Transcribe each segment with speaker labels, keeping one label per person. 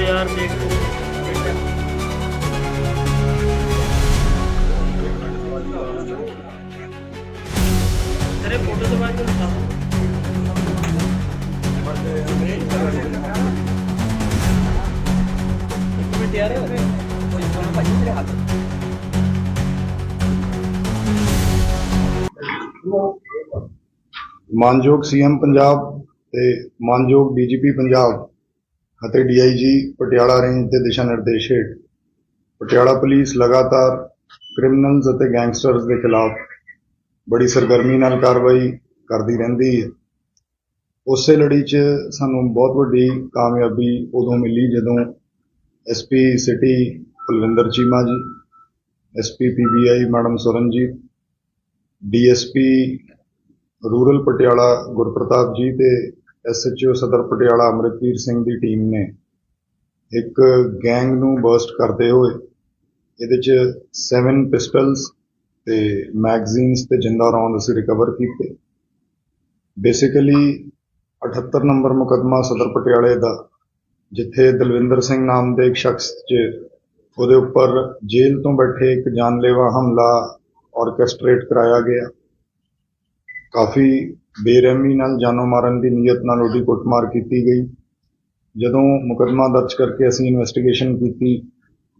Speaker 1: ਯਾਰ, ਦੇਖ। ਤੇਰੇ ਫੋਟੋ ਤੋਂ ਬਾਅਦ ਇੱਕ ਮਿੰਟ ਯਾਰ। ਕੋਈ ਫੋਨ ਭਾਈ ਤੇਰੇ ਹੱਥ
Speaker 2: ਮਾਨਯੋਗ ਸੀਐਮ ਪੰਜਾਬ ਤੇ ਮਾਨਯੋਗ ਡੀਜੀਪੀ ਪੰਜਾਬ। ਅਤੇ ਡੀਆਈਜੀ ਪਟਿਆਲਾ ਰੇਂਜ ਦੇ ਦਿਸ਼ਾ ਨਿਰਦੇਸ਼ ਹੇਠ। ਪਟਿਆਲਾ ਪੁਲਿਸ ਲਗਾਤਾਰ ਕ੍ਰਿਮੀਨਲਸ ਅਤੇ ਗੈਂਗਸਟਰਸ ਦੇ ਖਿਲਾਫ ਬੜੀ ਸਰਗਰਮੀ ਨਾਲ ਕਾਰਵਾਈ ਕਰਦੀ ਰਹਿੰਦੀ ਹੈ। ਉਸੇ ਲੜੀ 'ਚ ਸਾਨੂੰ ਬਹੁਤ ਵੱਡੀ ਕਾਮਯਾਬੀ ਉਦੋਂ ਮਿਲੀ ਜਦੋਂ SP city Kulwinder Cheema ji SP PBI madam Suranjit DSP rural Patiala Gurpartap ji ਤੇ ਐਸਐਚਓ ਸਦਰ ਪਟਿਆਲਾ ਅਮਰਿਤਵੀਰ ਸਿੰਘ ਦੀ ਟੀਮ ਨੇ ਇੱਕ ਗੈਂਗ ਨੂੰ ਬਰਸਟ ਕਰਦੇ ਹੋਏ ਇਹਦੇ ਚ 7 ਪਿਸਟਲਸ ਤੇ ਮੈਗਜ਼ੀਨਸ ਤੇ ਜਿੰਦਾ ਰੌਂਦ ਅਸੀਂ ਰਿਕਵਰ ਕੀਤੇ। ਬੇਸਿਕਲੀ 78 ਨੰਬਰ ਮੁਕਦਮਾ ਸਦਰ ਪਟਿਆਲੇ ਦਾ, ਜਿੱਥੇ ਦਲਵਿੰਦਰ ਸਿੰਘ ਨਾਮ ਦੇ ਇੱਕ ਸ਼ਖਸ 'ਚ ਉਹਦੇ ਉੱਪਰ ਜੇਲ੍ਹ ਤੋਂ ਬੈਠੇ ਇੱਕ ਜਾਨਲੇਵਾ ਹਮਲਾ ਆਰਕੈਸਟ੍ਰੇਟ ਕਰਾਇਆ ਗਿਆ। ਕਾਫੀ ਬੇਰਹਿਮੀ ਨਾਲ ਜਾਨੋਂ ਮਾਰਨ ਦੀ ਨੀਅਤ ਨਾਲ ਉਹਦੀ ਕੁੱਟਮਾਰ ਕੀਤੀ ਗਈ। ਜਦੋਂ ਮੁਕੱਦਮਾ ਦਰਜ ਕਰਕੇ ਅਸੀਂ ਇਨਵੈਸਟੀਗੇਸ਼ਨ ਕੀਤੀ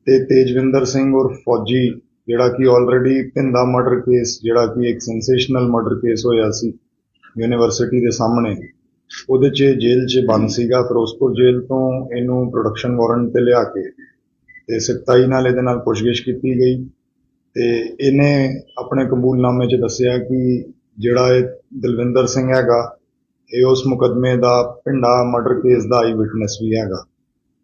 Speaker 2: ਤੇ ਤੇਜਵਿੰਦਰ ਸਿੰਘ ਔਰ ਫੌਜੀ, ਜਿਹੜਾ ਕਿ ਆਲਰੇਡੀ ਪਿੰਦਾ ਮਰਡਰ ਕੇਸ ਜਿਹੜਾ ਕਿ ਇੱਕ ਸੈਂਸੇਸ਼ਨਲ ਮਰਡਰ ਕੇਸ ਹੋਇਆ ਸੀ ਯੂਨੀਵਰਸਿਟੀ ਦੇ ਸਾਹਮਣੇ, ਉਹਦੇ 'ਚ ਜੇਲ੍ਹ 'ਚ ਬੰਦ ਸੀਗਾ। ਫਿਰੋਜ਼ਪੁਰ ਜੇਲ੍ਹ ਤੋਂ ਇਹਨੂੰ ਪ੍ਰੋਡਕਸ਼ਨ ਵਾਰੰਟ ਤੇ ਲਿਆ ਕੇ ਤੇ ਸਖਤਾਈ ਨਾਲ ਇਹਦੇ ਨਾਲ ਪੁੱਛਗਿੱਛ ਕੀਤੀ ਗਈ ਤੇ ਇਹਨੇ ਆਪਣੇ ਕਬੂਲਨਾਮੇ 'ਚ ਦੱਸਿਆ ਕਿ ਜਿਹੜਾ ਇਹ ਦਲਵਿੰਦਰ ਸਿੰਘ ਹੈਗਾ ਇਹ ਉਸ ਮੁਕਦਮੇ ਦਾ ਪਿੰਡਾ ਮਰਡਰ ਕੇਸ ਦਾ ਆਈ ਵਿਟਨੈਸ ਵੀ ਹੈਗਾ।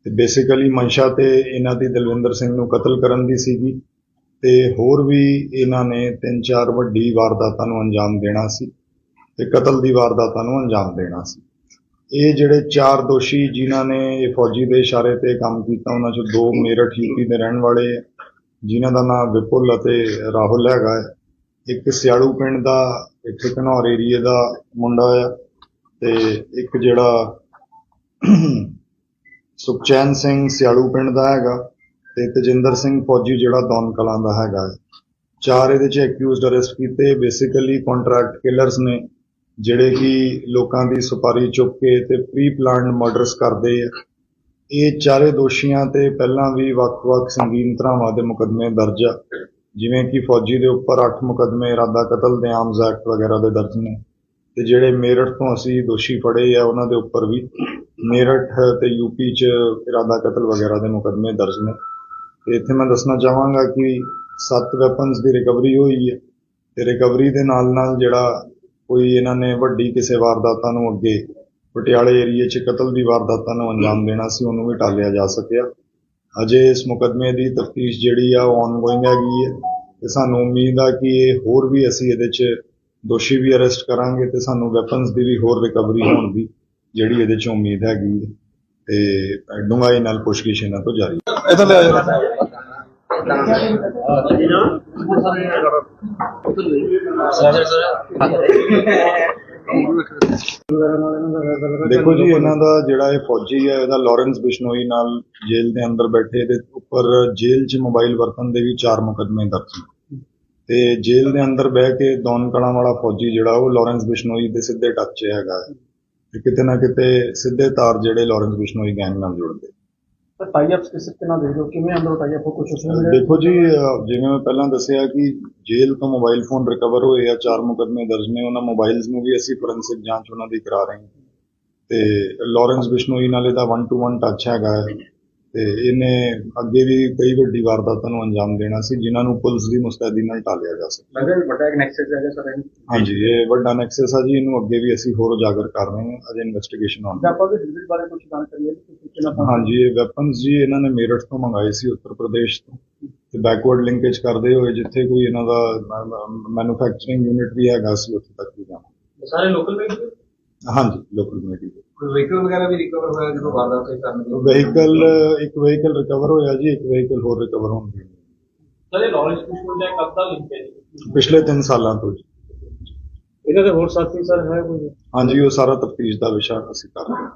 Speaker 2: ਤੇ ਬੇਸਿਕਲੀ ਮਨਸ਼ਾ ਤੇ ਇਹਨਾਂ ਦੀ ਦਲਵਿੰਦਰ ਸਿੰਘ ਨੂੰ ਕਤਲ ਕਰਨ ਦੀ ਸੀਗੀ ਤੇ ਹੋਰ ਵੀ ਇਹਨਾਂ ਨੇ ਤਿੰਨ ਚਾਰ ਵੱਡੀ ਵਾਰਦਾਤਾਂ ਨੂੰ ਅੰਜਾਮ ਦੇਣਾ ਸੀ ਤੇ ਕਤਲ ਦੀ ਵਾਰਦਾਤਾਂ ਨੂੰ ਅੰਜਾਮ ਦੇਣਾ ਸੀ। ਇਹ ਜਿਹੜੇ ਚਾਰ ਦੋਸ਼ੀ ਜਿਨ੍ਹਾਂ ਨੇ ਇਹ ਫੌਜੀ ਦੇ ਇਸ਼ਾਰੇ ਤੇ ਕੰਮ ਕੀਤਾ ਉਹਨਾਂ ਚੋਂ ਦੋ ਮੇਰਠ ਯੂਪੀ ਦੇ ਰਹਿਣ ਵਾਲੇ ਹੈ, ਜਿਨ੍ਹਾਂ ਦਾ ਨਾਮ ਵਿਪੁਲ ਅਤੇ ਰਾਹੁਲ ਹੈਗਾ ਹੈ। ਇੱਕ ਸਿਆੜੂ ਪਿੰਡ ਦਾ ਇੱਥੇ ਘਨੌਰ ਏਰੀਏ ਦਾ ਮੁੰਡਾ ਆ ਤੇ ਇੱਕ ਜਿਹੜਾ ਸੁਖਚੈਨ ਸਿੰਘ ਸਿਆੜੂ ਪਿੰਡ ਦਾ ਹੈਗਾ ਤੇ ਤਜਿੰਦਰ ਸਿੰਘ ਫੌਜੀ ਜਿਹੜਾ ਦੌਨ ਕਲਾਂ ਦਾ ਹੈਗਾ ਹੈ। ਚਾਰ ਇਹਦੇ ਚ ਐਕਿਊਜ਼ਡ ਅਰੈਸਟ ਕੀਤੇ ਬੇਸਿਕਲੀ ਕੰਟਰੈਕਟ ਕਿਲਰਸ ਨੇ, ਜਿਹੜੇ ਕਿ ਲੋਕਾਂ ਦੀ ਸੁਪਾਰੀ ਚੁੱਕ ਕੇ ਤੇ ਪ੍ਰੀ ਪਲਾਨਡ ਮਰਡਰਸ ਕਰਦੇ ਆ ਇਹ ਚਾਰੇ ਦੋਸ਼ੀਆਂ ਤੇ ਪਹਿਲਾਂ ਵੀ ਵੱਖ-ਵੱਖ ਸੰਗੀਨ ਧਰਾਵਾਂ ਦੇ ਮੁਕੱਦਮੇ ਦਰਜ ਆ ਜਿਵੇਂ ਕਿ ਫੌਜੀ ਦੇ ਉੱਪਰ 8 ਮੁਕੱਦਮੇ, ਇਰਾਦਾ ਕਤਲ ਦੇ ਆਮਜ਼ ਐਕਟ ਵਗੈਰਾ ਦੇ ਦਰਜ ਨੇ। ਤੇ ਜਿਹੜੇ ਮੇਰਠ ਤੋਂ ਅਸੀਂ ਦੋਸ਼ੀ ਫੜੇ ਆ, ਉਹਨਾਂ ਦੇ ਉੱਪਰ ਵੀ ਮੇਰਠ ਤੇ ਯੂਪੀ ਚ ਇਰਾਦਾ ਕਤਲ ਵਗੈਰਾ ਦੇ ਮੁਕੱਦਮੇ ਦਰਜ ਨੇ। ਤੇ ਇੱਥੇ ਮੈਂ ਦੱਸਣਾ ਚਾਹਾਂਗਾ ਕਿ ਸੱਤ ਵੈਪਨਸ ਦੀ ਰਿਕਵਰੀ ਹੋਈ ਹੈ। ਤੇ ਰਿਕਵਰੀ ਦੇ ਨਾਲ ਨਾਲ ਜਿਹੜਾ ਕੋਈ ਇਹਨਾਂ ਨੇ ਵੱਡੀ ਕਿਸੇ ਵਾਰਦਾਤਾਂ ਨੂੰ ਅੱਗੇ ਪਟਿਆਲੇ ਏਰੀਏ 'ਚ ਕਤਲ ਦੀ ਵਾਰਦਾਤਾਂ ਨੂੰ ਅੰਜਾਮ ਦੇਣਾ ਸੀ, ਉਹਨੂੰ ਵੀ ਟਾਲਿਆ ਜਾ ਸਕਿਆ। ਅਜੇ ਇਸ ਮੁਕਦਮੇ ਦੀ ਤਫਤੀਸ਼ ਜਿਹੜੀ ਆ ਉਹ ਆਨਗੋਇੰਗ ਹੈਗੀ ਹੈ ਤੇ ਸਾਨੂੰ ਉਮੀਦ ਆ ਕਿ ਇਹ ਹੋਰ ਵੀ ਅਸੀਂ ਇਹਦੇ 'ਚ ਦੋਸ਼ੀ ਵੀ ਅਰੈਸਟ ਕਰਾਂਗੇ ਤੇ ਸਾਨੂੰ ਵੈਪਨਸ ਦੀ ਵੀ ਹੋਰ ਰਿਕਵਰੀ ਹੋਣ ਦੀ ਜਿਹੜੀ ਇਹਦੇ 'ਚ ਉਮੀਦ ਹੈਗੀ ਹੈ ਤੇ ਡੂੰਘਾਈ ਨਾਲ ਪੁੱਛਗਿੱਛ ਇਹਨਾਂ ਤੋਂ ਜਾਰੀ ਹੈ।
Speaker 3: ਇਧਰ ਲੈ ਆ ਜਾ
Speaker 2: ਦੇਖੋ ਜੀ, ਇਹਨਾਂ ਦਾ ਜਿਹੜਾ ਇਹ ਫੌਜੀ ਹੈ, ਇਹਦਾ ਲਾਰੈਂਸ ਬਿਸ਼ਨੋਈ ਨਾਲ ਜੇਲ੍ਹ ਦੇ ਅੰਦਰ ਬੈਠੇ ਤੇ ਉੱਪਰ ਜੇਲ੍ਹ 'ਚ ਮੋਬਾਈਲ ਵਰਤਣ ਦੇ ਵੀ ਚਾਰ ਮੁਕੱਦਮੇ ਦਰਜ ਨੇ ਤੇ ਜੇਲ੍ਹ ਦੇ ਅੰਦਰ ਬਹਿ ਕੇ ਦੌਨ ਕਲਾਂ ਵਾਲਾ ਫੌਜੀ ਜਿਹੜਾ, ਉਹ ਲਾਰੈਂਸ ਬਿਸ਼ਨੋਈ ਦੇ ਸਿੱਧੇ ਟੱਚ 'ਚ ਹੈਗਾ ਹੈ। ਤੇ ਕਿਤੇ ਨਾ ਕਿਤੇ ਸਿੱਧੇ ਤਾਰ ਜਿਹੜੇ ਲਾਰੈਂਸ ਬਿਸ਼ਨੋਈ ਗੈਂਗ ਨਾਲ ਜੁੜਦੇ
Speaker 4: ਟਾਈ ਅਪਸ ਕਿਸ ਤਰੀਕੇ ਨਾਲ ਹੋ ਕਿਵੇਂ ਅੰਦਰੋਂ ਟਾਈ ਅਪ ਕੁਝ ਉਸ ਵੇਲੇ?
Speaker 2: ਦੇਖੋ ਜੀ ਜਿਵੇਂ ਮੈਂ ਪਹਿਲਾਂ ਦੱਸਿਆ ਕਿ ਜੇਲ੍ਹ ਤੋਂ ਮੋਬਾਈਲ ਫੋਨ ਰਿਕਵਰ ਹੋਏ ਆ, ਚਾਰ ਮੁਕੱਦਮੇ ਦਰਜ ਨੇ, ਉਹਨਾਂ ਮੋਬਾਈਲਸ ਨੂੰ ਵੀ ਅਸੀਂ ਫੋਰੈਂਸਿਕ ਜਾਂਚ ਉਹਨਾਂ ਦੀ ਕਰਾ ਰਹੇ ਹਾਂ। ਤੇ ਲਾਰੈਂਸ ਬਿਸ਼ਨੋਈ ਨਾਲ ਇਹਦਾ 1 ਟੂ 1 ਟੱਚ ਹੈਗਾ ਹੈ। ਤੇ ਇਹਨੇ ਅੱਗੇ ਵੀ ਕਈ ਵੱਡੀ ਵਾਰਦਾਤਾਂ ਨੂੰ ਅੰਜਾਮ ਦੇਣਾ ਸੀ ਜਿਨ੍ਹਾਂ ਨੂੰ ਪੁਲਿਸ ਦੀ ਮੁਸਤੈਦੀ ਨਾਲ ਟਾਲਿਆ ਜਾ ਸਕਦਾ
Speaker 4: ਲੱਗਦਾ ਵੱਡਾ ਇੱਕ ਨੈਕਸਸ ਹੈਗਾ ਸਰ
Speaker 2: ਹਾਂਜੀ ਇਹ ਵੱਡਾ ਨੈਕਸਸ ਆ ਜੀ ਇਹਨੂੰ ਅੱਗੇ ਵੀ ਅਸੀਂ ਹੋਰ ਉਜਾਗਰ ਕਰ ਰਹੇ ਹਾਂ ਅਜੇ ਇਨਵੈਸਟੀਗੇਸ਼ਨ ਆਨ
Speaker 4: ਆਪਾਂ ਦੇ ਡਿਲੀਵਰੀ ਬਾਰੇ ਕੁਝ ਜਾਣਕਾਰੀ ਹੈ ਕਿ ਕਿਸ ਤਰੀਕੇ ਨਾਲ
Speaker 2: ਹਾਂਜੀ ਇਹ ਵੈਪਨਸ ਜੀ ਇਹਨਾਂ ਨੇ ਮੇਰਠ ਤੋਂ ਮੰਗਾਏ ਸੀ ਉੱਤਰ ਪ੍ਰਦੇਸ਼ ਤੋਂ। ਤੇ ਬੈਕਵਰਡ ਲਿੰਕੇਜ ਕਰਦੇ ਹੋਏ ਜਿੱਥੇ ਕੋਈ ਇਹਨਾਂ ਦਾ ਮੈਨੂਫੈਕਚਰਿੰਗ ਯੂਨਿਟ ਵੀ ਹੈਗਾ ਸੀ ਉੱਥੇ ਤੱਕ ਵੀ ਜਾਣਾ
Speaker 1: ਸਾਰੇ ਲੋਕਲ ਵਿੱਚ
Speaker 2: ਹਾਂਜੀ ਲੋਕਲ
Speaker 1: ਕੋਈ ਵਹੀਕਲ ਵਗੈਰਾ ਵੀ ਰਿਕਵਰ ਹੋਇਆ ਜਦੋਂ ਵਾਰਦਾਤ ਹੋਈ ਕਰਨ
Speaker 2: ਵਹੀਕਲ ਇੱਕ ਵਹੀਕਲ ਰਿਕਵਰ ਹੋਇਆ ਜੀ ਇੱਕ ਵਹੀਕਲ ਹੋਰ ਰਿਕਵਰ ਹੋਣ ਦੀ।
Speaker 1: ਸਰ ਇਹ ਨੌਲੇਜ ਕੁਸ਼ਮਲ ਦਾ ਕਦ ਦਾ ਲਿੰਕ ਹੈ ਜੀ।
Speaker 2: ਪਿਛਲੇ 3 ਸਾਲਾਂ ਤੋਂ ਜੀ।
Speaker 4: ਇਹਨਾਂ ਦੇ ਹੋਰ ਸਾਥੀ ਸਰ ਹੈ ਕੋਈ?
Speaker 2: ਹਾਂਜੀ ਉਹ ਸਾਰਾ ਤਫਤੀਸ਼ ਦਾ ਵਿਸ਼ਾ ਅਸੀਂ ਕਰ ਰਹੇ ਹਾਂ।